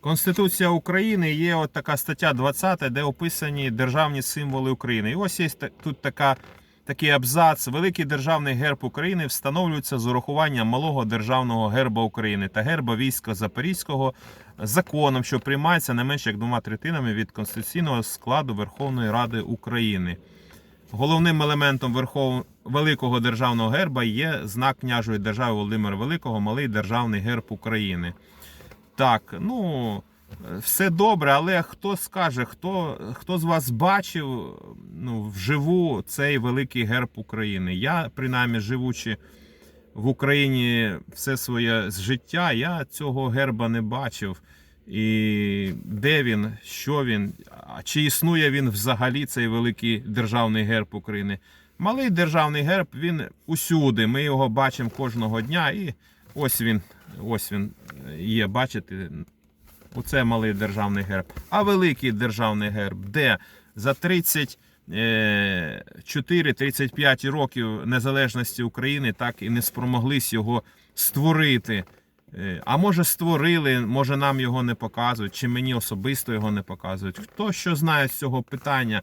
Конституція України є от така стаття 20, де описані державні символи України. І ось є тут така, такий абзац. Великий державний герб України встановлюється з урахуванням малого державного герба України та герба війська Запорізького законом, що приймається не менше як двома третинами від конституційного складу Верховної Ради України. Головним елементом Верхов... Великого державного герба є знак княжої держави Володимира Великого, малий державний герб України. Так, ну все добре, але хто скаже, хто, хто з вас бачив ну, вживу цей великий герб України? Я, принаймні, живучи в Україні все своє життя, я цього герба не бачив. І де він, що він, чи існує він взагалі цей великий державний герб України? Малий державний герб, він усюди. Ми його бачимо кожного дня. І ось він, ось він є, бачите, Оце малий державний герб. А великий державний герб, де за 34-35 років незалежності України так і не спромоглись його створити. Е, А може створили, може нам його не показують, чи мені особисто його не показують. Хто що знає з цього питання, е,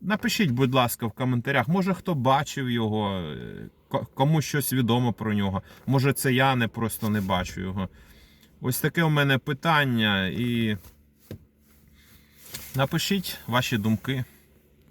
напишіть, будь ласка, в коментарях. Може хто бачив його, е, кому щось відомо про нього. Може це я не просто не бачу його. Ось таке у мене питання і напишіть ваші думки.